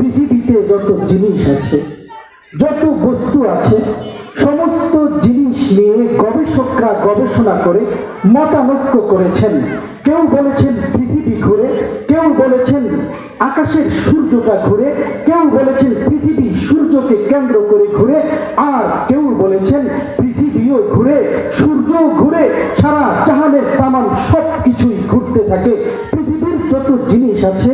পৃথিবীতে যত জিনিস আছে, যত বস্তু আছে, সমস্ত জিনিস নিয়ে গবেষকরা গবেষণা করে মতানৈক্য করেছেন। কেউ বলেছেন পৃথিবী ঘুরে, কেউ বলেছেন আকাশের সূর্যটা ঘুরে, কেউ বলেছেন পৃথিবী সূর্যকে কেন্দ্র করে ঘুরে, আর কেউ বলেছেন পৃথিবীও ঘুরে সূর্য ঘুরে, সারা জাহানের তামাম সব কিছুই ঘুরতে থাকে। পৃথিবীর যত জিনিস আছে,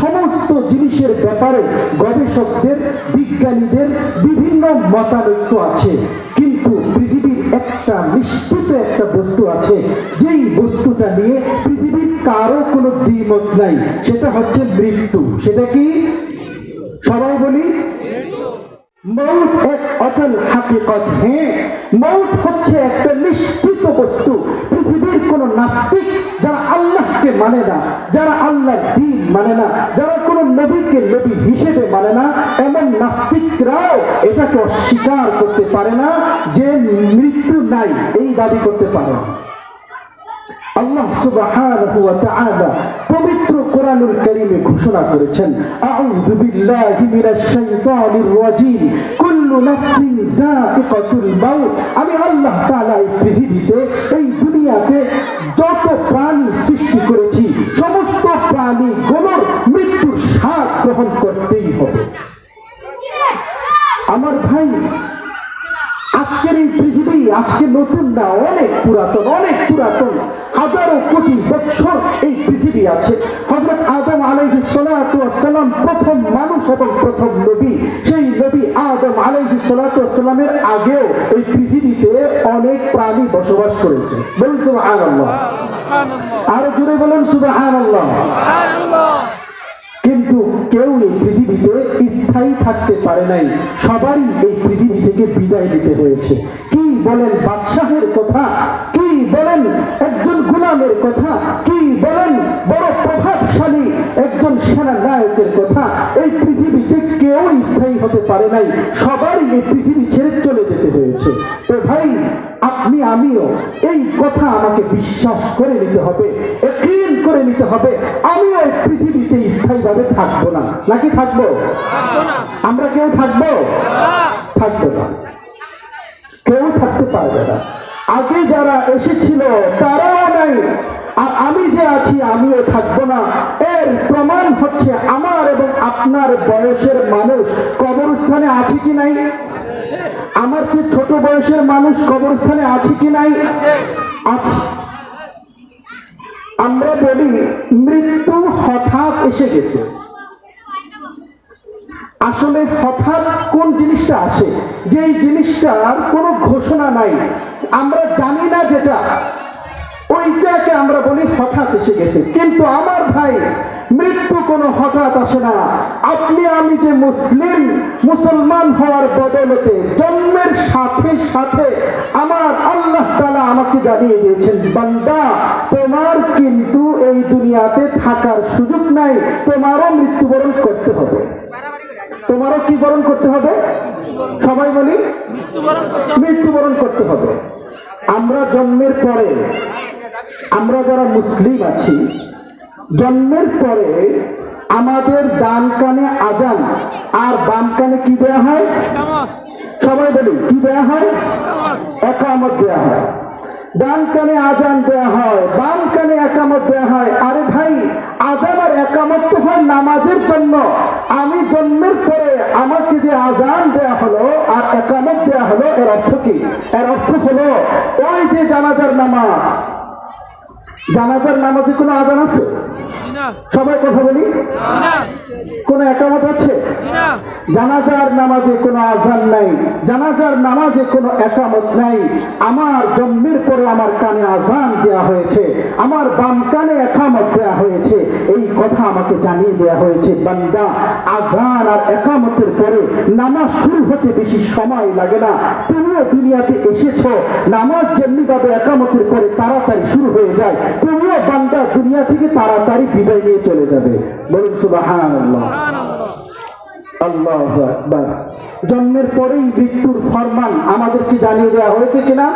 সমস্ত জিনিসের ব্যাপারে গবেষকদের, বিজ্ঞানীদের বিভিন্ন মতানৈক্য আছে। কিন্তু পৃথিবীর একটা নিশ্চিত একটা বস্তু আছে, যেই বস্তুটা নিয়ে পৃথিবীর কারও কোনো দ্বিমত নাই। সেটা হচ্ছে মৃত্যু। সেটা কি? সবাই বলি? মৌত এক অটল হাকিকত হ্যাঁ মৌত হচ্ছে একটা নিশ্চিত বস্তু। পৃথিবীর কোন নাস্তিক যারা আল্লাহকে মানে না, যারা আল্লাহ দিন মানে না, যারা কোন নবীকে নবী হিসেবে মানে না, এমন নাস্তিকরাও এটাকে অস্বীকার করতে পারে না যে মৃত্যু নাই, এই দাবি করতে পারে। না আল্লাহ সুবহানাহু ওয়া তাআলা পবিত্র কোরআনুল কারীমে ঘোষণা করেছেন, আউযু বিল্লাহি মিনাশ শাইতানির রাজীম, কুল্লু নাফসিন যায়িকাতুল মাউত। আমি আল্লাহ তাআলা এই পৃথিবীতে, এই দুনিয়াতে যত প্রাণী সৃষ্টি করেছি, সমস্ত প্রাণী প্রাণীগুলোর মৃত্যুর স্বাদ গ্রহণ করতেই হবে। আমার ভাই আজকের এই পৃথিবী আজকে নতুন না অনেক পুরাতন অনেক পুরাতন। হাজারো কোটি বছর এই পৃথিবী আছে। হজরত আদম আলাইহি সালাম প্রথম মানুষ এবং প্রথম নবী। সেই নবী আদম আলাইহি সালামের আগেও এই পৃথিবীতে অনেক প্রাণী বসবাস করেছে। বলুন সুবহানাল্লাহ। আরও জুড়ে বলুন সুবহানাল্লাহ। কিন্তু কেউ এই পৃথিবীতে স্থায়ী থাকতে পারে নাই। সবারই এই পৃথিবী থেকে বিদায় নিতে হয়েছে। বলেন বাদশাহের কথা? কি বলেন একজন গুলামের কথা? কি বলেন বড় প্রভাবশালী একজন সেনা নায়কের কথা? এই পৃথিবীতে কেউ স্থায়ী হতে পারে নাই। সবারই এই পৃথিবী ছেড়ে চলে যেতে হয়েছে। তো ভাই, আপনি, আমিও এই কথা আমাকে বিশ্বাস করে নিতে হবে করে নিতে হবে। আমিও এই পৃথিবীতে স্থায়ীভাবে থাকব না। নাকি থাকব? আমরা কেউ থাকব? থাকব না। কেউ থাকতে পারবে না। আগে যারা এসেছিল, তারাও নাই। আর আমি যে আছি, আমিও থাকব না। এর প্রমাণ হচ্ছে আমার এবং আপনার বয়সের মানুষ কবরস্থানে আছে কি নাই? আমার যে ছোট বয়সের মানুষ কবরস্থানে আছে কি নাই? আছে। আমরা বলি, মৃত্যু হঠাৎ এসে গেছে। আসলে হঠাৎ কোন জিনিসটা আসে? যেই জিনিসটার কোনো ঘোষণা নাই। আমরা জানি না যেটা। ওইটাকে আমরা বলি হঠাৎ এসে গেছে। কিন্তু আমার ভাই, মৃত্যু কোনো হঠাৎ আসে না। আপনি, আমি যে মুসলিম, মুসলমান হওয়ার বদলতে জন্মের সাথে সাথে আমার আল্লাহ তালা আমাকে জানিয়ে দিয়েছেন, বান্দা, তোমার কিন্তু এই দুনিয়াতে থাকার সুযোগ নাই। তোমারও মৃত্যুবরণ করতে হবে। তোমারও কি বরণ করতে হবে? সবাই বলি, মৃত্যুবরণ করতে হবে। আমরা জন্মের পরে, আমরা যারা মুসলিম আছি, জন্মের পরে আমাদের ডান কানে আজান, আর বাম কানে কি দেয়া হয়? সবাই বলি, কি দেয়া হয়? একামত দেয়া হয়। ডান কানে আজান দেয়া হয়, বাম কানে একামত দেয়া হয়। আরে ভাই, আজান আর একামত তো হয় নামাজের জন্য। আমি জন্মের পরে আমাকে যে আজান দেয়া হলো আর একামত দেয়া হলো, এর অর্থ কি? এর অর্থ হলো ওই যে জানাজার নামাজ। জানাজার নামাজে কোনো আজান আছে? সবাই কথা বলি? কোন একামত আছে? জানাজার নামাজে কোনো আজান নাই। জানাজার নামাজে কোনো একামত নাই। আমার জন্মের পরে আমার কানে আজান দেয়া হয়েছে। আমার বাম কানে একামত দেয়া হয়েছে। এই কথা আমাকে জানিয়ে দেয়া হয়েছে বান্দা। আজান আর একামতের পরে নামাজ শুরু হতে বেশি সময় লাগে না। তুমিও দুনিয়াতে এসেছ। নামাজ যেমনি ভাবে একামতের পরে তাড়াতাড়ি শুরু হয়ে যায় তুমিও বান্দা দুনিয়া থেকে তাড়াতাড়ি বিদায় নিয়ে চলে যাবে। বলুন সুবাহান জন্মের পরেই মৃত্যুর ফরমান আমাদেরকে জানিয়ে দেওয়া হয়েছে কিনা?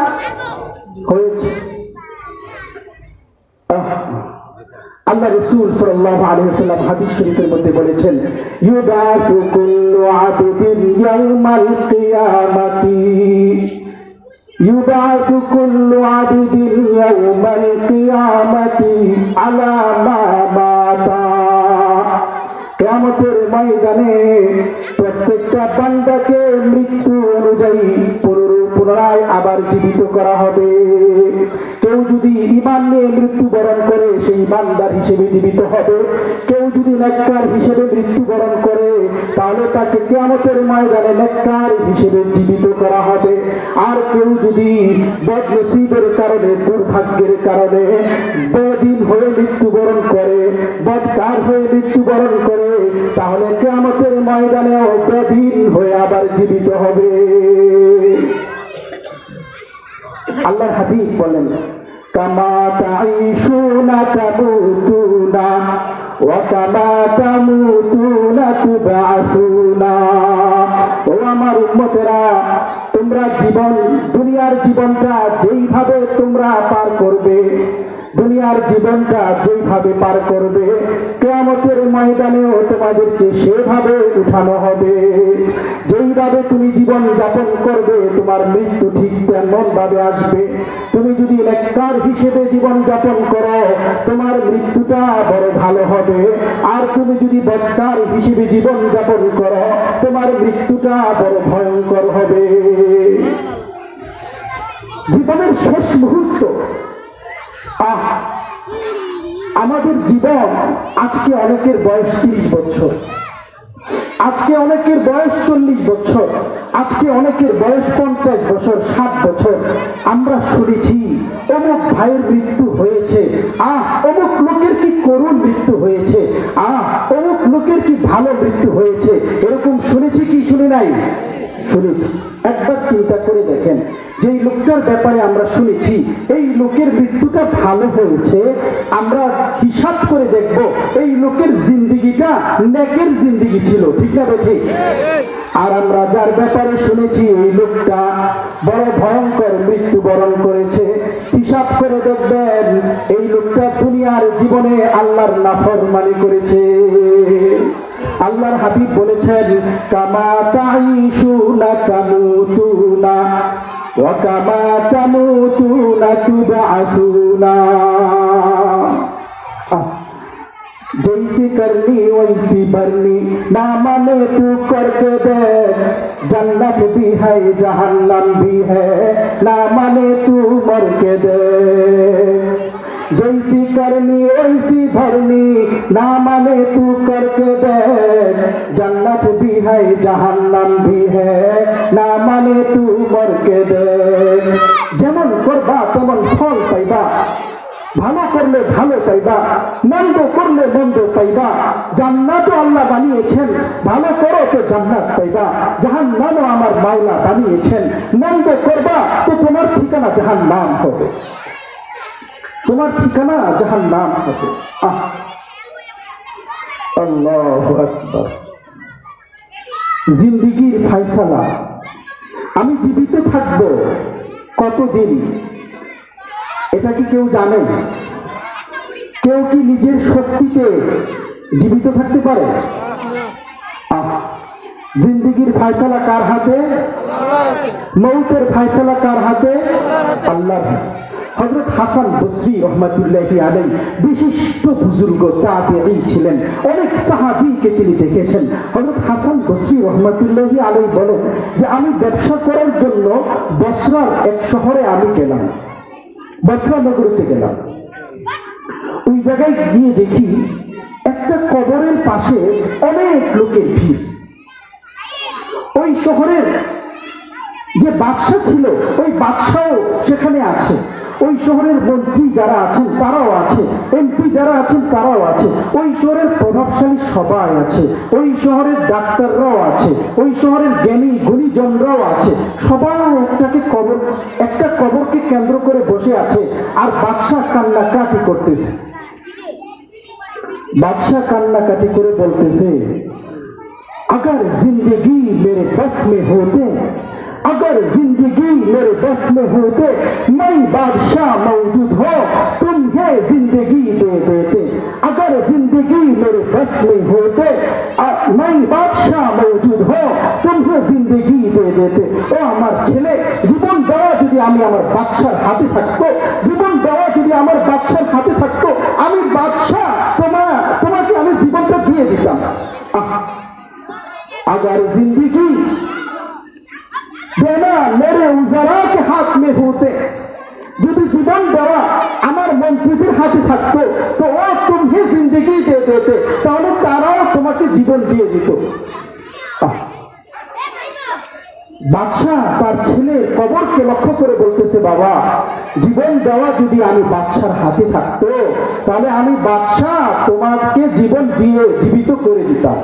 হয়েছে। আল্লাহ রসুল সাল্লাল্লাহু আলাইহি হাদিস শরীফের মধ্যে বলেছেন ইউবাতু কুল্লু আবদিন ইয়াউমাল কিয়ামাতি। يبعث كل عبد يوم القيامة على ما مات কেয়ামতের ময়দানে প্রত্যেকটা বান্দাকে মৃত্যু অনুযায়ী পুনর- পুনরায় আবার জীবিত করা হবে কেউ যদি ইমান নিয়ে মৃত্যুবরণ করে সেই ইমানদার হিসেবে জীবিত হবে। কেউ যদি নেককার হিসেবে মৃত্যুবরণ করে, তাহলে তাকে কেয়ামতের ময়দানে নেককার হিসেবে জীবিত করা হবে। আর কেউ যদি বদনসিবের কারণে, দুর্ভাগ্যের কারণে বেদিন হয়ে মৃত্যুবরণ করে, বদকার হয়ে মৃত্যুবরণ করে, তাহলে কেয়ামতের ময়দানেও বেদিন হয়ে আবার জীবিত হবে। আল্লাহ হাবিব বলেন তাইশুনা তামুতুনা ওয়া কামা তামুতুনা তুবাসুনা ও আমার উম্মতেরা, তোমরা জীবন, দুনিয়ার জীবনটা যেইভাবে তোমরা পার করবে দুনিয়ার জীবনটা যেইভাবে পার করবে, কেয়ামতের ময়দানেও তোমাদেরকে সেভাবে উঠানো হবে। যেইভাবে তুমি জীবন যাপন করবে, তোমার মৃত্যু ঠিক তেমন ভাবে আসবে। তুমি যদি নেককার হিসেবে জীবন যাপন করো, তোমার মৃত্যুটা বড় ভালো হবে। আর তুমি যদি বদকার হিসেবে জীবন যাপন করো, তোমার মৃত্যুটা বড় ভয়ঙ্কর হবে। জীবনের শেষ মুহূর্ত আমাদের জীবন আজকে অনেকের বয়স তিরিশ বছর। আজকে অনেকের বয়স চল্লিশ বছর। আজকে অনেকের বয়স পঞ্চাশ বছর, ষাট বছর। আমরা শুনেছি, অমুক ভাইয়ের মৃত্যু হয়েছে। আহ, অমুক লোকের কি করুণ মৃত্যু হয়েছে? আহ, অমুক লোকের কি ভালো মৃত্যু হয়েছে? এরকম শুনেছি কি, শুনি নাই? শুনেছি একবার চিন্তা করে দেখেন যে লোকটার ব্যাপারে আমরা শুনেছি, এই লোকের মৃত্যুটা ভালো হয়েছে, আমরা হিসাব করে দেখব, এই লোকের জিন্দিগিটা নেকের জিন্দিগি ছিল, ঠিক না বেঠি? আর আমরা যার ব্যাপারে শুনেছি, এই লোকটা বড় ভয়ঙ্কর মৃত্যুবরণ করেছে। হিসাব করে দেখবেন, এই লোকটা দুনিয়ার জীবনে আল্লাহর নাফরমানি করেছে। আল্লাহর হাবিব বলেছেন কামা তাইশুনা তামুতুনা ওয়া কামা তামুতুনা তুবআতুনা আহ, जैसी करनी वैसी भरनी ना माने तू करके दे जन्नत भी है जहन्नम भी है ना माने तू मर के दे जैसी करनी वैसी भरनी ना माने तू करके दे जन्नत भी है जहन्नम भी है ना माने तू मर के दे যেমন করবা তেমন ফল পাইবা ভালো করলে ভালো পাইবা মন্দ করলে মন্দ পাইবা জান্নাতও আল্লাহ বানিয়েছেন ভালো করো তো জান্নাত পাইবা জাহান নামও আমার মাওলা বানিয়েছেন মন্দ করবা তো তোমার ঠিকানা জাহান নাম হবে তোমার ঠিকানা জাহান নাম আকবার। জিন্দিগির ফাইসালা। আমি জীবিত থাকব কতদিন? এটা কি কেউ জানে? কেউ কি নিজের শক্তিতে জীবিত থাকতে পারে? জিন্দিগির ফায়সালা কার হাতে? মৌতের ফায়সালা কার হাতে? আল্লাহ হাতে। হজরত হাসান বসরি রহমতুল্লাহি আলাই বিশিষ্ট বুজুর্গ তাবেঈ ছিলেন। অনেক সাহাবীকে তিনি দেখেছেন। হজরত হাসান বসরি রহমতুল্লাহি আলাই বলেন যে, আমি ব্যবসা করার জন্য বসরার এক শহরে আমি গেলাম। বসরা নগরীতে গেলাম। ওই জায়গায় গিয়ে দেখি একটা কবরের পাশে অনেক লোকের ভিড়। ওই শহরের যে বাদশা ছিল, ওই বাদশাও সেখানে আছে। ওই শহরের মন্ত্রী যারা আছেন, তারাও আছে। এমপি যারা আছেন, তারাও আছে। ওই শহরের প্রভাবশালী সবাই আছে। ওই শহরের ডাক্তাররাও আছে। ওই শহরের জ্ঞানী গুণীজনরাও আছে। সবাই একটাকে কবর, একটা কবরকে কেন্দ্র করে বসে আছে আর বাদশাহ কান্নাকাটি করতেছে। বাদশাহ কান্নাকাটি করে বলতেছে, আগার জিন্দগি মেরে বস মে হতে अगर जिंदगी मेरे बस में होते नई बादशाह मौजूद हो तुम तुम्हें जिंदगी दे देते अगर जिंदगी मेरे बस में होते और मैं बादशाह मौजूद हो तुम्हें जिंदगी दे देते ও আমার ছেলে জীবন দেওয়া যদি আমি আমার বাদশার হাতে থাকতো জীবন দেওয়া যদি আমার বাদশার হাতে থাকতো আমি বাদশাহ তোমা তোমাকে আমি জীবনটা দিয়ে দিতাম আহ, अगर বেলা মেরে উজারাত হাত মে হতে যদি জীবন দেওয়া আমার মন্ত্রীদের হাতে থাকতো, তো ও তুমি জিন্দগি দিয়ে দিতে তাহলে তারাও তোমাকে জীবন দিয়ে দিত। বাদশাহ তার ছেলে কবরকে লক্ষ্য করে বলতেছে, বাবা, জীবন দেওয়া যদি আমি বাদশার হাতে থাকতো, তাহলে আমি বাদশাহ তোমাকে জীবন দিয়ে জীবিত করে দিতাম।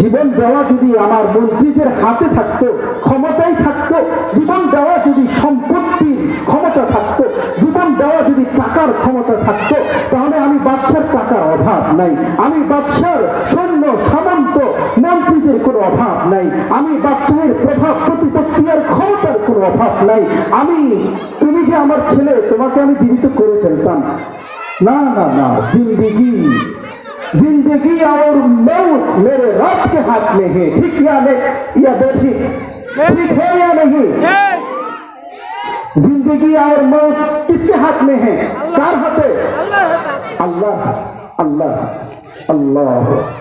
জীবন দেওয়া যদি আমার মন্ত্রীদের হাতে থাকতো ক্ষমতাই থাকতো, জীবন দেওয়া যদি সম্পত্তির ক্ষমতা থাকতো, জীবন দেওয়া যদি টাকার ক্ষমতা থাকতো, তাহলে আমি বাচ্চার টাকার অভাব নাই। আমি বাচ্চার সৈন্য, সামন্ত মন্ত্রীদের কোনো অভাব নাই। আমি বাচ্চাদের প্রভাব প্রতিপত্তি আর ক্ষমতার কোনো অভাব নাই। আমি, তুমি যে আমার ছেলে, তোমাকে আমি জীবিত করে ফেলতাম। না না না, জিন্দিগি। जिंदगी और मौत मेरे रब के हाथ में है ठीक या नहीं या बेठीक ठीक है या नहीं जिंदगी और मौत किसके हाथ में है कार हाथे अल्लाह अल्लाह अल्लाह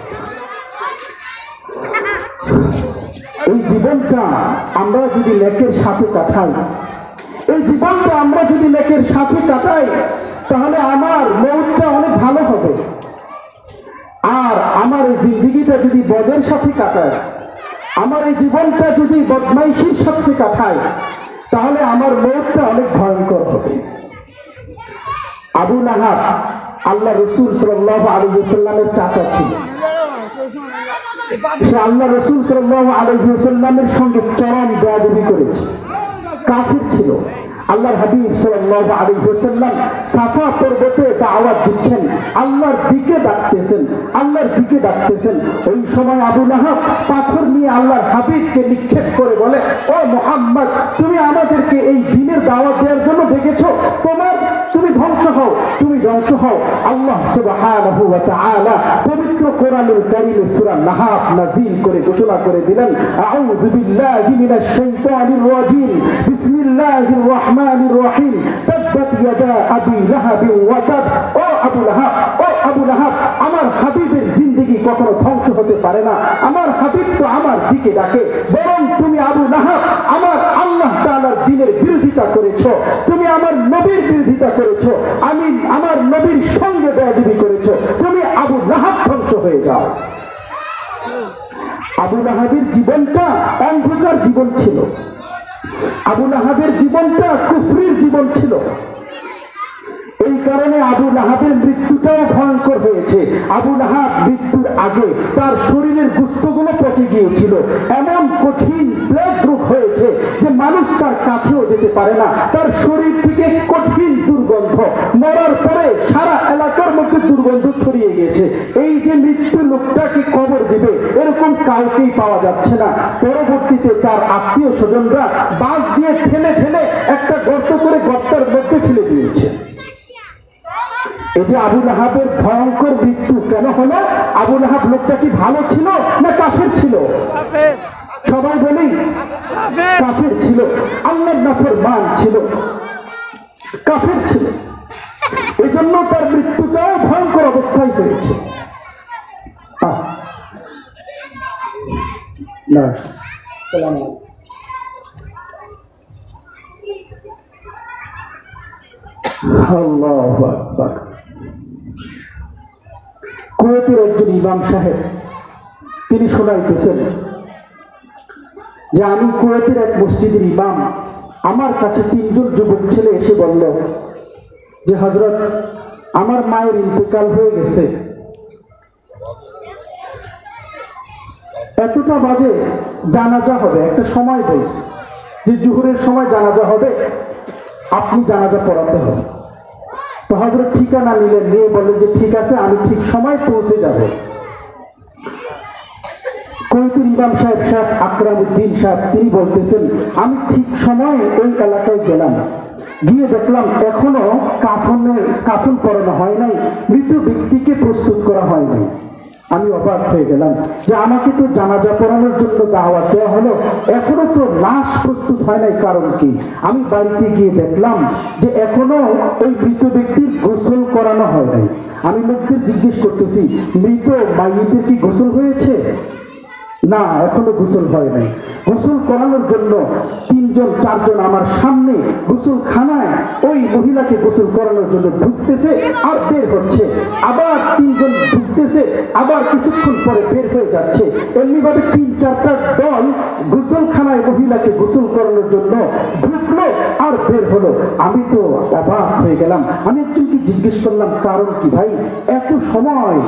এই জীবনটা আমরা যদি লেকের সাথে কাটাই এই জীবনটা আমরা যদি লেকের সাথে কাটাই তাহলে আমার মৌতটা অনেক ভালো হবে আর আমার এই জিন্দিগিটা যদি বদের সাথে কাটায়, আমার এই জীবনটা যদি বদমাইশির সাথে কাটায়, তাহলে আমার মৌতটা অনেক ভয়ঙ্কর হবে। আবু নাহাব আল্লাহ রসুল সাল্লাহ আলী সাল্লামের চাচা ছিল। সে আল্লাহ রসুল সাল্লাহ আলী সাল্লামের সঙ্গে চরম বেয়াদবি করেছে। কাফির ছিল। আল্লাহর হাবিব সাল্লাল্লাহু আলাইহি ওয়াসাল্লাম সাফা পর্বতে দাওয়াত দিচ্ছেন। আল্লাহর দিকে ডাকতেছেন, আল্লাহর দিকে ডাকতেছেন। ওই সময় আবু লাহাব পাথর নিয়ে আল্লাহর হাবিবকে নিক্ষেপ করে বলে, ও মোহাম্মদ, তুমি আমাদেরকে এই দিনের দাওয়াত দেওয়ার জন্য ডেকেছো। তোমার, তুমি ধ্বংস হও, তুমি ধ্বংস হও। আল্লাহ সুবহানাহু ওয়া তাআলা পবিত্র কোরআনুল কারীমে সূরা নাহাব নাযিল করে ঘোষণা করে দিলেন, আউযু বিল্লাহি মিনাশ শাইতানির রাজিম। বিসমিল্লাহির রহমানির রহিম তাব্বাত ইয়াদা আবি লাহাব ওয়া তাব ও আবু লাহাব, ও লাহাব, আমার হাবিবের জিন্দেগি কখনো ধ্বংস হতে পারে না। আমার হাবিব তো আমার দিকে ডাকে। বরং তুমি আবু লাহাব, আমার আল্লাহ তাআলার দিনের বিরোধিতা করেছ। তুমি আমার নবীর বিরোধিতা করেছ। আমি আমার নবীর সঙ্গে বেয়াদবি করেছ। তুমি আবু লাহাব ধ্বংস হয়ে যাও। আবু লাহাবের জীবনটা অন্ধকার জীবন ছিল। আবু লাহাবের জীবনটা কুফরির জীবন ছিল। এই কারণে আবু লাহাবের মৃত্যুটাও ভয়ঙ্কর হয়েছে। আবু লাহাব মৃত্যুর আগে তার শরীরের গুস্তগুলো পচে গিয়েছিল। এমন কঠিন প্লেগ রোগ হয়েছে যে মানুষ তার কাছেও যেতে পারে না। তার শরীর থেকে কঠিন দুর্গন্ধ। মরার পরে সারা এলাকার মধ্যে দুর্গন্ধ ছড়িয়ে গিয়েছে। এই যে মৃত্যু লোকটাকে কবর দিবে? এরকম কাউকেই পাওয়া যাচ্ছে না। পরবর্তীতে তার আত্মীয় স্বজনরা বাঁশ দিয়ে ঠেলে ঠেলে একটা গর্ত করে গর্তের মধ্যে ফেলে দিয়েছে। এই যে আবু লাহাবের ভয়ঙ্কর মৃত্যু কেন হলো? আবুল লাহাব লোকটা কি ভালো ছিল না কাফের ছিল? সবাই বলি কাফের। ছিল। আল্লাহ নাফের মান ছিল। কাফের ছিল। এই জন্য তার মৃত্যুটাও ভয়ঙ্কর অবস্থায় আকবার। কুয়েতের একজন ইমাম সাহেব, তিনি শোনাইতেছেন যে আমি কুয়েতের এক মসজিদের ইমাম, আমার কাছে তিনজন যুবক ছেলে এসে বলল যে হজরত আমার মায়ের ইন্তেকাল হয়ে গেছে। এতটা বাজে জানাজা হবে, একটা সময় বলছে। যে জুহুরের সময় জানাজা হবে, আপনি জানাজা পড়াতে হবে। তো হজরত ঠিকানা নিলেন, নিয়ে বললেন যে, ঠিক আছে, আমি ঠিক সময় পৌঁছে যাব। কৈতুর ইমাম সাহেব সাহেব আকরামুদ্দিন সাহেব, তিনি বলতেছেন, আমি ঠিক সময়ে ওই এলাকায় গেলাম। গিয়ে দেখলাম এখনও কাফনের কাফন পরানো হয় নাই, মৃত ব্যক্তিকে প্রস্তুত করা হয় নাই। আমি অবাক হয়ে গেলাম যে আমাকে তো জানাজা পড়ানোর জন্য দাওয়াত দেওয়া হলো, এখনও তো লাশ প্রস্তুত হয় নাই, কারণ কি? আমি বাড়িতে গিয়ে দেখলাম যে এখনও ওই মৃত ব্যক্তির গোসল করানো হয় নাই। আমি লোকদের জিজ্ঞেস করতেছি, মৃত মাইয়েদের কি গোসল হয়েছে? না, এখনও গোসল হয় নাই। গোসল করানোর জন্য তিনজন, চারজন আমার সামনে গোসল খানায় ওই মহিলাকে গোসল করানোর জন্য ঢুকতেছে আর বের হচ্ছে। আবার তিনজন ঢুকতেছে, আবার কিছুক্ষণ পরে বের হয়ে যাচ্ছে। এমনি ভাবে তিন, চারটা দল গোসলখানায় মহিলাকে গোসল করানোর জন্য ঢুকলো আর বের হলো। আমি তো অবাক হয়ে গেলাম। আমি একজনকে জিজ্ঞেস করলাম, কারণ কি ভাই? এত সময়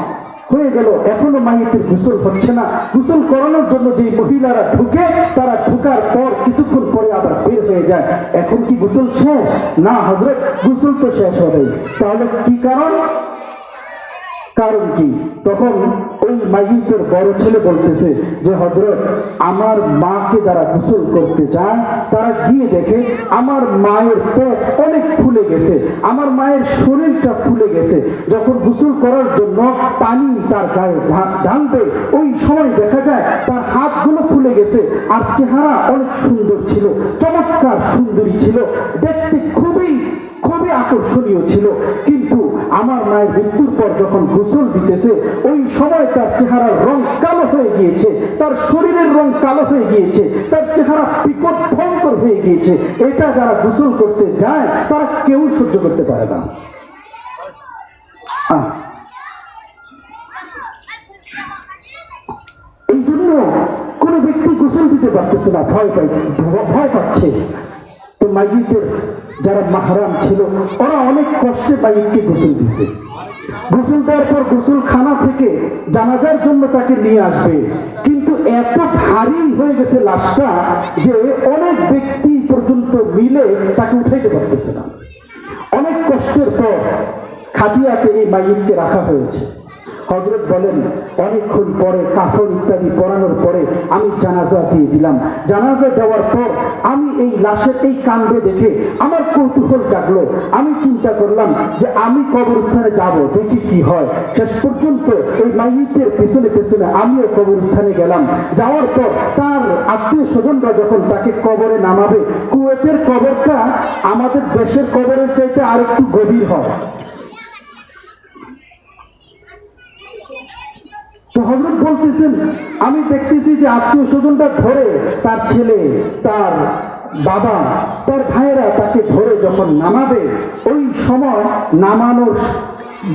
হয়ে গেল। এখনও মাইতে গোসল হচ্ছে না। গোসল করানোর জন্য যে মহিলারা ঢুকে, তারা ঢুকার পর কিছুক্ষণ পরে আবার বের হয়ে যায়। এখন কি গুসল শেষ? না হজরত গোসল তো শেষ হবে তাহলে কি কারণ? কারণ কি? তখন ওই মাইয়িতের বড় ছেলে বলতেছে যে হজরত আমার মাকে যারা গোসল করতে যায়, তারা গিয়ে দেখে আমার মায়ের পেট অনেক ফুলে গেছে, আমার মায়ের শরীরটা ফুলে গেছে। যখন গোসল করার জন্য পানি তার গায়ে ঢালবে, ওই সময় দেখা যায় তার হাতগুলো ফুলে গেছে আর চেহারা অনেক সুন্দর ছিল, চমৎকার সুন্দরী ছিল, দেখতে খুবই খুবই আকর্ষণীয় ছিল। কিন্তু আমার মায়ের মৃত্যুর পর যখন গোসল দিতেছে, ওই সময় তার চেহারার রং কালো হয়ে গিয়েছে, তার শরীরের রং কালো হয়ে গিয়েছে, তার চেহারা বিকট ভয়ঙ্কর হয়ে গিয়েছে। এটা যারা গোসল করতে যায়, তারা কেউ সহ্য করতে পারে না। এই জন্য কোনো ব্যক্তি গোসল দিতে পারতেছে না, ভয় পাই ভয় পাচ্ছে। তো যারা মাহারাম ছিল, ওরা অনেক কষ্টে মাইয়িতকে গোসল দিছে গোসল দেওয়ার পর গোসল খানা থেকে জানাজার জন্য তাকে নিয়ে আসবে। কিন্তু এত ভারী হয়ে গেছে লাশটা যে অনেক ব্যক্তি পর্যন্ত মিলে তাকে উঠাইতে পারতেছে না। অনেক কষ্টের পর খাটিয়াতে এই মাইয়িতকে রাখা হয়েছে। হজরত বলেন, অনেকক্ষণ পরে কাফন ইত্যাদি পরানোর পরে আমি জানাজা দিয়ে দিলাম। জানাজা দেওয়ার পর আমি এই লাশের এই কাণ্ডে দেখে আমার কৌতূহল জাগলো। আমি চিন্তা করলাম যে আমি কবরস্থানে যাব, দেখি কি হয়। শেষ পর্যন্ত এই মাইয়িতের পেছনে পেছনে আমিও কবরস্থানে গেলাম। যাওয়ার পর তার আত্মীয় স্বজনরা যখন তাকে কবরে নামাবে, কুয়েতের কবরটা আমাদের দেশের কবরের চাইতে আরেকটু গভীর হয়। তো হজরত বলতেছেন, আমি দেখতেছি যে আত্মীয় স্বজনটা ধরে তার ছেলে, তার বাবা, তার ভাইয়েরা তাকে ধরে যখন নামাবে, ওই সময় নামানোর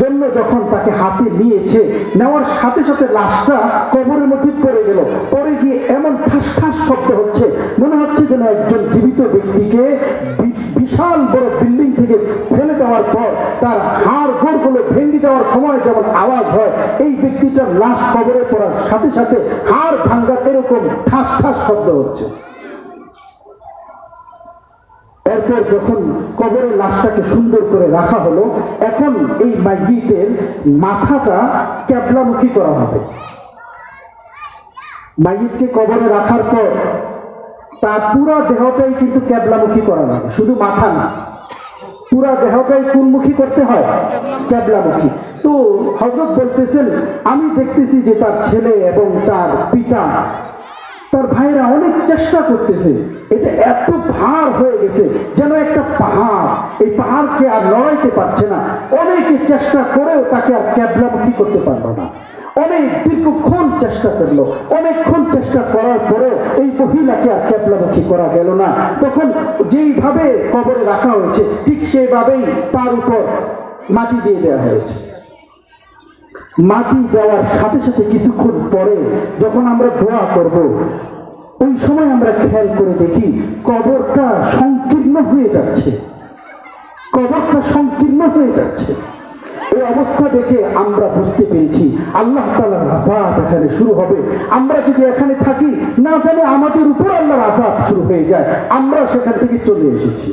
জন্য যখন তাকে হাতে নিয়েছে, নেওয়ার সাথে সাথে লাশটা কবরের মধ্যে পড়ে গেল। পরে গিয়ে এমন ঠাস ঠাস শব্দ হচ্ছে, মনে হচ্ছে যেন একজন জীবিত ব্যক্তিকে বিশাল বড় বিল্ডিং থেকে ফেলে দেওয়ার পর তার হাড় গোড়গুলো ভেঙে যাওয়ার সময় যেমন আওয়াজ হয়, এই ব্যক্তিটার লাশ কবরে পড়ার সাথে সাথে হাড় ভাঙ্গার এরকম ঠাস ঠাস শব্দ হচ্ছে। এরপর যখন কবরের লাশটাকে সুন্দর করে রাখা হলো, এখন এই মাইয়িতের মাথাটা ক্যাবলামুখী করা হবে। মাইয়িতকে কবরে রাখার পর তার পুরো দেহটাই কিন্তু ক্যাবলামুখী করা লাগে। শুধু মাথা না। পুরা দেহটাই কোনমুখী করতে হয়, ক্যাবলামুখী। তো হজরত বলতেছেন, আমি দেখতেছি যে তার ছেলে এবং তার পিতা, তার ভাইরা অনেক চেষ্টা করতেছে। এটা এত ভার হয়ে গেছে, যেন একটা পাহাড়। এই পাহাড়কে আর লড়াইতে পারছে না। অনেকে চেষ্টা করেও তাকে আর ক্যাবলামুখী করতে পারল না। অনেক দীর্ঘক্ষণ চেষ্টা করল। অনেকক্ষণ চেষ্টা করার পরে এই মহিলাকে আর ক্যাবলামুখী করা গেল না। তখন যেইভাবে কবরে রাখা হয়েছে, ঠিক সেইভাবেই তার উপর মাটি দিয়ে দেওয়া হয়েছে। মাটি দেওয়ার সাথে সাথে কিছুক্ষণ পরে যখন আমরা দোয়া করব, ওই সময় আমরা খেয়াল করে দেখি কবরটা সংকীর্ণ হয়ে যাচ্ছে। কবরটা সংকীর্ণ হয়ে যাচ্ছে। এই অবস্থা দেখে আমরা বুঝতে পেরেছি। আল্লাহ তালার আজাব এখানে শুরু হবে। আমরা যদি এখানে থাকি, না জানে আমাদের উপর আল্লাহর আজাব শুরু হয়ে যায়। আমরা সেখান থেকে চলে এসেছি।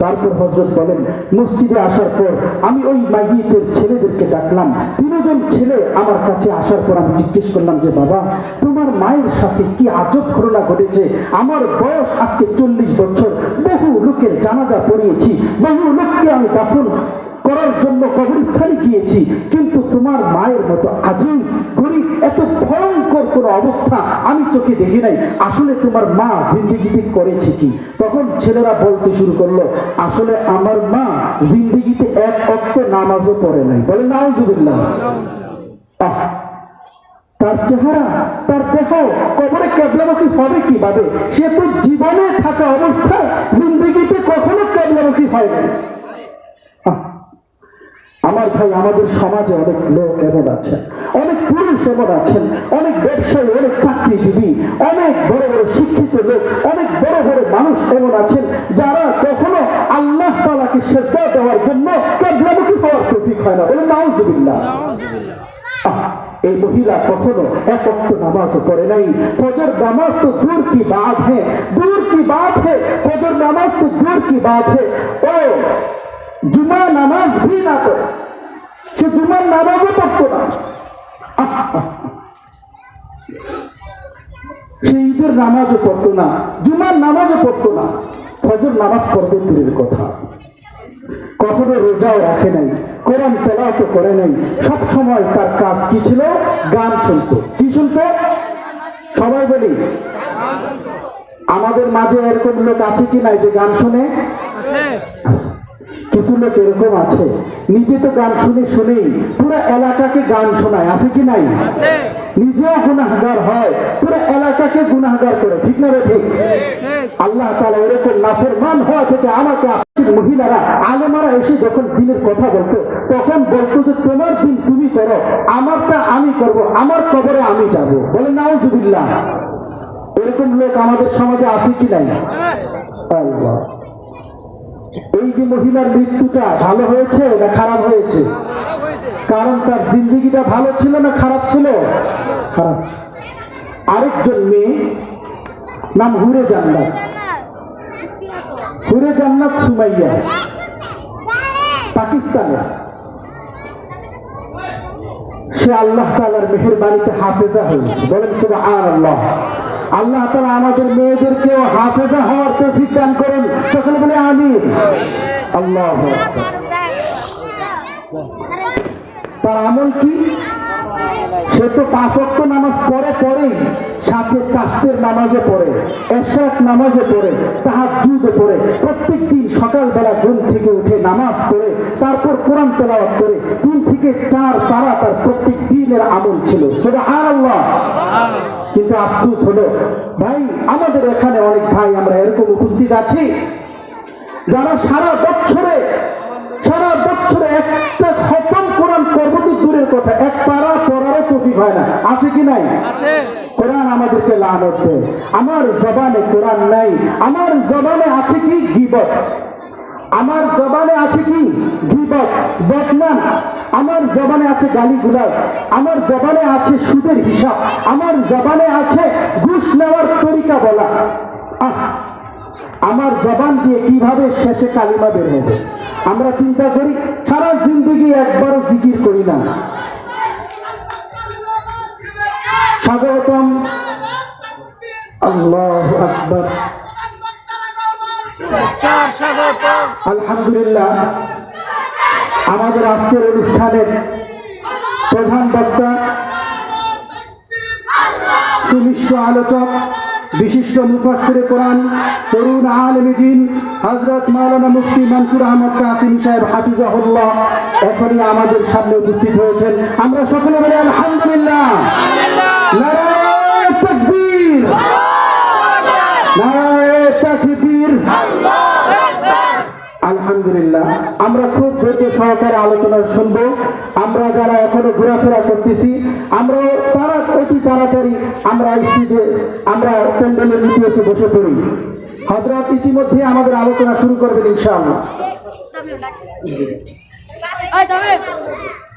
তারপর হজরত বলেন, মসজিদে আসার পর আমি ওই মাইয়িতের ছেলেদেরকে ডাকলাম। তিনজন ছেলে আমার কাছে আসার পর আমি জিজ্ঞেস করলাম যে, বাবা তোমার তোমার মায়ের সাথে কি আজব ঘটনা ঘটেছে? আমার বয়স আজকে চল্লিশ বছর। বহু লোকের জানাজা পড়িয়েছি। বহু লোককে আমি দাফন করার জন্য কবরস্থানে গিয়েছি, কিন্তু তোমার মায়ের মতো আজই গরিব, এত ভয়ঙ্কর কোনো অবস্থা আমি চোখে দেখি নাই। আসলে তোমার মা জিন্দিগিতে করেছে কি? তখন ছেলেরা বলতে শুরু করল, আসলে আমার মা জিন্দিগিতে এক অক্ত নামাজও পড়ে নাই। বলে, নাউজুবিল্লাহ। আহ, তার চেহারা, তার দেহ কবরে কেবলামুখী হবে কীভাবে? সে তো জীবনে থাকা অবস্থায় জিন্দিগিতে কখনো কেবলামুখী হয় না আমার ভাই আমাদের সমাজে অনেক লোক এমন আছে অনেক পুরুষ এমন আছেন, অনেক ব্যবসায়ী, অনেক চাকরিজীবী, অনেক বড় বড় শিক্ষিত লোক, অনেক বড় বড় মানুষ এমন আছেন যারা কখনো আল্লাহ তালাকে সেজদা দেওয়ার জন্য কেবলামুখী হওয়ার প্রতীক হয় না। বলে নাউজুবিল্লাহ। এই মহিলা কখনো একক্ত নামাজ নামাজও করে নাই। ফজর নামাজ তো দূর কি বাদ হে? দূর কি বাদ হে? ফজর নামাজ তো দূর কি বাদ হে? ও জুমা নামাজ ভি না করে। সে জুমার নামাজও পড়তো না। সে ঈদের নামাজও পড়তো না জুমার নামাজও পড়তো না। ফজর নামাজ পড়বে দূরের কথা। কখনো রোজাও রাখে নাই কোরআন তেলাও তো করে নাই। সব সময় তার কাজ কি ছিল? গান শুনতো। কি শুনতো? সবাই বলি আমাদের মাঝে এরকম লোক আছে কি নাই যে গান শুনে। কিছু লোক এরকম আছে? নিজে তো গান শুনে শুনেই পুরো এলাকাকে গান শোনায় আছে কি নাই? নিজেও গুনাহগার হয় পুরো এলাকাকে গুনাহগার করে ঠিক না রে ঠিক? আল্লাহ তালা এরকম নাফের মান হওয়া থেকে আমাকে মহিলারা আলেমারা এসে যখন দিনের কথা বলতো তখন বলতো যে তোমার দিন তুমি করো আমারটা আমি করব আমার কবরে আমি যাব। বলে নাউজুবিল্লাহ। এরকম লোক আমাদের সমাজে আছে কি নাই? আল্লাহ। এই যে মহিলার মৃত্যুটা ভালো হয়েছে না খারাপ হয়েছে? কারণ তার জিন্দিগিটা ভালো ছিল না খারাপ ছিল? খারাপ আরেকজন মেয়ে নাম হুরে জান্নাত। হুরে জান্নাত সুমাইয়া, পাকিস্তানে। সে আল্লাহ তালার মেহরবানিতে হাফেজা হয়েছে। বলেন সুবহান আল্লাহ আল্লাহ তালা আমাদের মেয়েদেরকেও হাফেজা হওয়ার তৌফিক দান করেন। সকলে বলে আমি আল্লাহ তার আমল কি? সে তো পাঁচ অক্ট নামাজ পড়ে পড়েই সাথে চাষের নামাজে পড়ে, এশাক নামাজে পড়ে তাহার দুধে পড়ে। প্রত্যেক দিন সকালবেলা ঘুম থেকে উঠে নামাজ পড়ে, তারপর কোরআন তেলাওয়াত করে। তিন থেকে চার পারা তার প্রত্যেক দিনের আমল ছিল। সেটা আর আল্লাহ কিন্তু আফসুস হলো, ভাই, আমাদের এখানে অনেক ভাই, আমরা এরকম উপস্থিত আছি, যারা সারা বছরে সারা বছরে একটা খতম কোরআন করব তো দূরের কথা। এক পারা পড়ারও তফিক হয় না। আছে কি নাই? কোরআন আমাদেরকে লানত দেয় আমার জবানে কোরআন নাই। আমার জবানে আছে কি? গিবত। আমার জবানে আছে কি? গিবত। বদনাম। আমার জবানে আছে গালি গুলাস আমার জবানে আছে সুদের হিসাব। আমার জবানে আছে ঘুষ নেওয়ার তরিকা বলা। আহ! আমার জবান দিয়ে কীভাবে শেষে কালিমা বের হবে? আমরা চিন্তা করি, সারা জিন্দগি একবারও জিকির করি না। স্বাগতম। আল্লাহ আকবর। আলহামদুলিল্লাহ। আমাদের আজকের অনুষ্ঠানের প্রধান বক্তা, সুমিষ্ট আলোচক বিশিষ্ট মুফাসিরে কোরআন তরুণ আলমী দিন হজরত মাওলানা মুফতি মানসুর আহমদ কাসিম সাহেব হাফিজাহুল্লাহ এখনই আমাদের সামনে উপস্থিত হয়েছেন। আমরা সকলে বলি আলহামদুলিল্লাহ। নারায়ে তাকবীর। নারায়ে তাকবীর। আলহামদুলিল্লাহ। আমরা খুব ধৈর্য সহকারে আলোচনা শুনব। আমরা যারা এখনও ঘোরাফেরা করতেছি আমরা তারা অতি তাড়াতাড়ি আমরা স্টেজে আমরা প্যান্ডেলের নিচে এসে বসে পড়ি। হজরত ইতিমধ্যে আমাদের আলোচনা শুরু করবেন ইনশাআল্লাহ।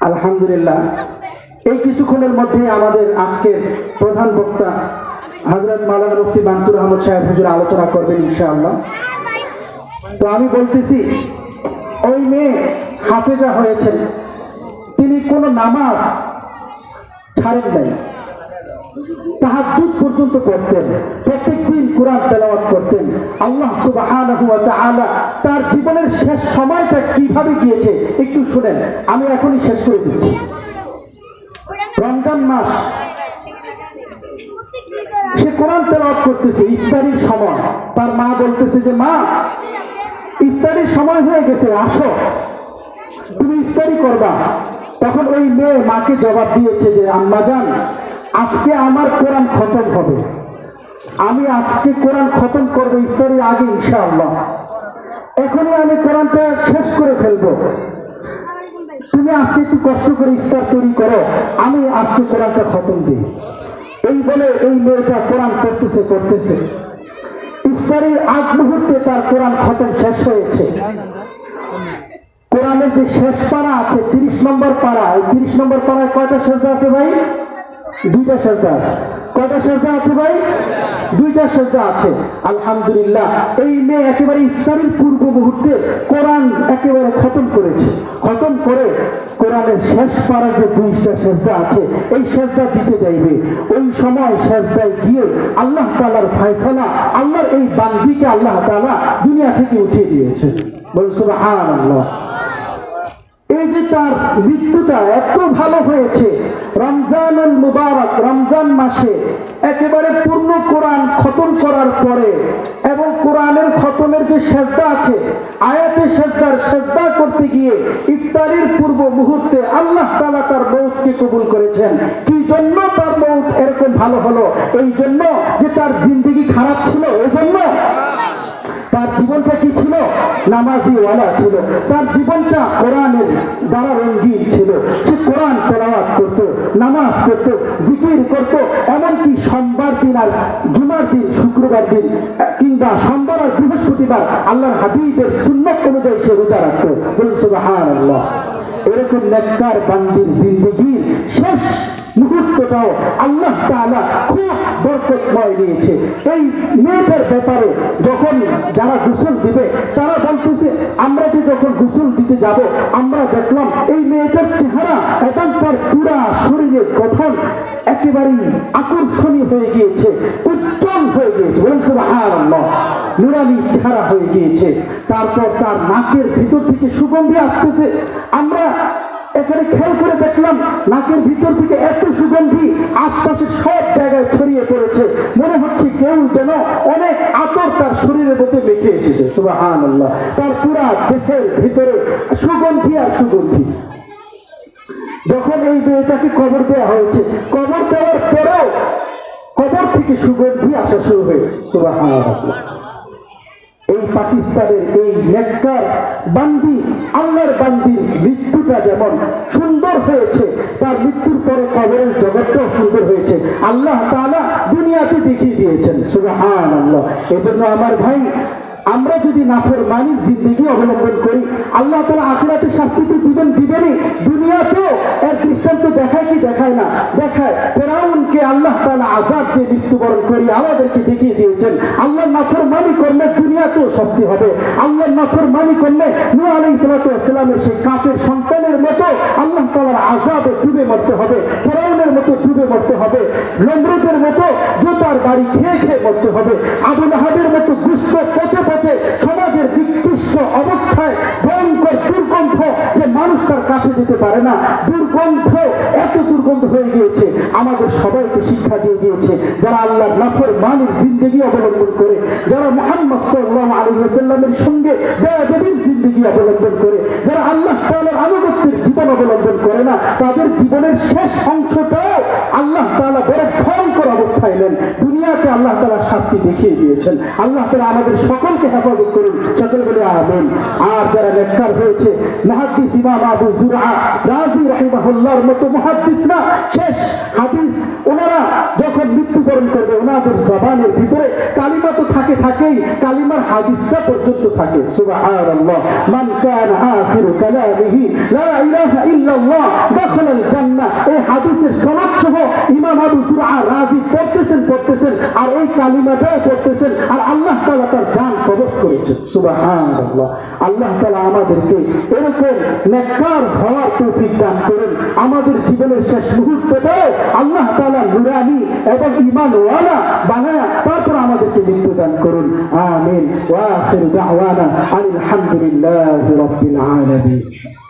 আলহামদুলিল্লাহ। এই কিছুক্ষণের মধ্যে আমাদের আজকের প্রধান বক্তা হজরত মালানা মুফতি মানসুর আহমদ সাহেব হুজুর আলোচনা করবেন ইনশাআল্লাহ। তো আমি বলতেছি মেয়ে হাফেজা হয়েছেন। তিনি নামাজ ছাড়েন নাই। তাহাজ্জুদ পর্যন্ত পড়তেন। প্রত্যেক দিন কোরআন তেলাওয়াত করতেন। আল্লাহ তাআলা তার জীবনের শেষ সময়টা কীভাবে গিয়েছে একটু শুনেন। আমি এখনই শেষ করে দিচ্ছি। রমজান মাস, সে কোরআন তেলাওয়াত করতেছে, ইফতারির সময়। তার মা বলতেছে যে, মা ইফতারির সময় হয়ে গেছে, আসো। তুমি ইফতারি করবা। তখন ওই মেয়ে মাকে জবাব দিয়েছে যে, আম্মা জান, আজকে আমার কোরআন খতম হবে। আমি আজকে কোরআন খতম করব ইফতারির আগে, ইনশাআল্লাহ। এখনই আমি কোরআনটা শেষ করে ফেলব। তুমি আজকে একটু কষ্ট করে ইফতার তৈরি করো। আমি আজকে কোরআনটা খতম দিই। এই বলে এই মেয়েটা কোরআন করতেছে পড়তেছে। ইফতারির আগ মুহূর্তে তার কোরআন খতম শেষ হয়েছে। কোরআনের যে শেষ পাড়া আছে, তিরিশ নম্বর পাড়া এই তিরিশ নম্বর পাড়ায় কয়টা সেজদা আছে ভাই? দুইটা সেজদা আছে। কয়টা সেজদা আছে ভাই? দুইটা সেজদা আছে। আলহামদুলিল্লাহ, এই মেয়ে একেবারে ইফতারির পূর্ব মুহূর্তে কোরআন একেবারে খতম করেছে। খতম করে কোরআনের শেষ পাড়ার যে দুইটা সেজদা আছে, এই সেজদা দিতে যাইবে ওই সময় সেজদায় গিয়ে আল্লাহ তালার ফায়সালা, আল্লাহর এই বান্দিকে আল্লাহ তালা দুনিয়া থেকে উঠিয়ে দিয়েছে। বলুন সুবহানাল্লাহ। এই যে তার মৃত্যুটা এত ভালো হয়েছে, রমজানুল মুবারক, রমজান মাসে একেবারে পূর্ণ কোরআন খতম করার পরে এবং কোরআনের খতমের যে সেজদা আছে, আয়াতে সেজদার সেজদা করতে গিয়ে ইফতারির পূর্ব মুহূর্তে আল্লাহ তাআলা তার মৌতকে কবুল করেছেন। কি জন্য তার মৌত এরকম ভালো হলো? এই জন্য যে তার জিন্দগি খারাপ ছিল, এই জন্য নামাজি ওয়ালা ছিল। তার জীবনটা কোরআনের দ্বারা রঙ্গিন ছিল। সে কোরআন তেলাওয়াত করত, নামাজ করত জিকির করত, এমনকি সোমবার দিন আর জুমার দিন, শুক্রবার দিন সোমবার আর বৃহস্পতিবার আল্লাহর হাবিবের সুন্নত অনুযায়ী সে রোজা রাখতো। সুবহানাল্লাহ। এরকম নেককার বান্দির জিন্দগির শেষ মুহূর্তটাও আল্লাহ খুব বরকতময় নিয়েছে। এই ব্যাপারে যখন যারা গোসল দিবে, তারা বলতেছে, আমরা যে যখন গোসল দিতে যাব, আমরা দেখলাম এই মেয়েটার চেহারা গঠন একেবারেই আকর্ষণীয় হয়ে গিয়েছে, উজ্জ্বল হয়ে গিয়েছে। বলুন নুরানি চেহারা হয়ে গিয়েছে। তারপর তার নাকের ভিতর থেকে সুগন্ধি আসতেছে। আমরা এখানে খেয়াল করে দেখলাম, নাকের ভিতর থেকে এত সুগন্ধি আশপাশের সব জায়গায় ছড়িয়ে পড়েছে। মনে হচ্ছে কেউ যেন অনেক আতর তার শরীরের মধ্যে মেখে এসেছে। আল্লাহ তার পুরা দেহের ভিতরে সুগন্ধি আর সুগন্ধি। যখন এই মেয়েটাকে কবর দেওয়া হয়েছে, কবর দেওয়ার পরেও কবর থেকে সুগন্ধি আসা শুরু হয়েছে। এই পাকিস্তানের এই নেককার বান্দি, আল্লাহর বান্দির মৃত্যুটা যেমন সুন্দর হয়েছে, তার মৃত্যুর পরে কবরের জগৎটাও সুন্দর হয়েছে। আল্লাহ তাআলা দুনিয়াতে দেখিয়ে দিয়েছেন। সুবহান আল্লাহ এজন্য আমার ভাই আমরা যদি নাফর মানিক জিন্দিগি অবলম্বন করি, আল্লাহ তালা আখেরাতে শাস্তি তো দিবেন, দিবেনই। দুনিয়াতেও এর দৃষ্টান্ত দেখায় কি দেখায় না? দেখায় ফেরাউনকে আল্লাহ তালা আজাদ দিয়ে মৃত্যুবরণ করিয়ে আমাদেরকে দেখিয়ে দিয়েছেন। আল্লাহ নাফর মানি করলে দুনিয়াতেও শাস্তি হবে। আল্লাহ নাফর মানি করলে নু আলাই সালাতামের সেই কাপের সন্তানের মতো আল্লাহ তালার আজাবে ডুবে মরতে হবে। ফেরাউনের মতো ডুবে মরতে হবে। নমরুদের মতো জোতার বাড়ি খেয়ে খেয়ে মরতে হবে। আবুল আহাবের মতো গুস্ত পচে পচে সমাজের বিকৃষ্ট অবস্থায় ভয়ঙ্কর দুর্গন্ধ যে মানুষ তার কাছে যেতে পারে না। দুর্গন্ধ, এত দুর্গন্ধ হয়ে গিয়েছে। আমাদের সবাইকে শিক্ষা দিয়ে দিয়েছে, যারা আল্লাহ নাফর মানির জিন্দগি অবলম্বন করে, যারা মোহাম্মদ সাল্লাহ আলী সাল্লামের সঙ্গে বেয়াদবির জিন্দগি অবলম্বন করে, যারা আল্লাহ তাআলার আনুগত্যের জীবন অবলম্বন করে না, তাদের জীবনের শেষ অংশটাও আল্লাহ তাআলা বড় অবস্থায় দুনিয়াকে আল্লাহ তাআলা শাস্তি দেখিয়ে দিয়েছেন। আল্লাহ তাআলা আমাদের সকলকে হেফাজত করুন। সকল বলে আমিন। আর যারা নেককার হয়েছে, মুহাদ্দিস ইমাম আবু জুরআ রাজি রাহিমাহুল্লাহর মতো মুহাদ্দিসরা, শেষ হাদিস ওনারা যখন মৃত্যুবরণ করবে, ওনাদের জবানের ভিতরে কালিমা তো থাকে থাকেই, কালিমার হাদিসটা পর্যন্ত থাকে। সুবহানাল্লাহ। মান কানা আখিরু কালামিহি, লা ইলাহা ইল্লাল্লাহ, দাখালাল জান্নাহ। এই হাদিসের সনদ সহ ইমাম আবু জুরআ রাজি পড়তেছেন পড়তেছেন, আর এই কালিমাটাও পড়তেছেন, আর আল্লাহ তাআলা তার জান কবজ করেছে। সুবাহান আল্লাহ তালা আমাদেরকে এরকম নেককার হওয়ার তৌফিক দান করুন। আমাদের জীবনের শেষ মুহূর্তটাও আল্লাহ তালা নুরানি এবং ইমানওয়ালা বানায় তারপর আমাদেরকে মৃত্যু দান করুন। আমিন। ওয়া দাওয়ানা আলহামদুলিল্লাহি রাব্বিল আলামিন।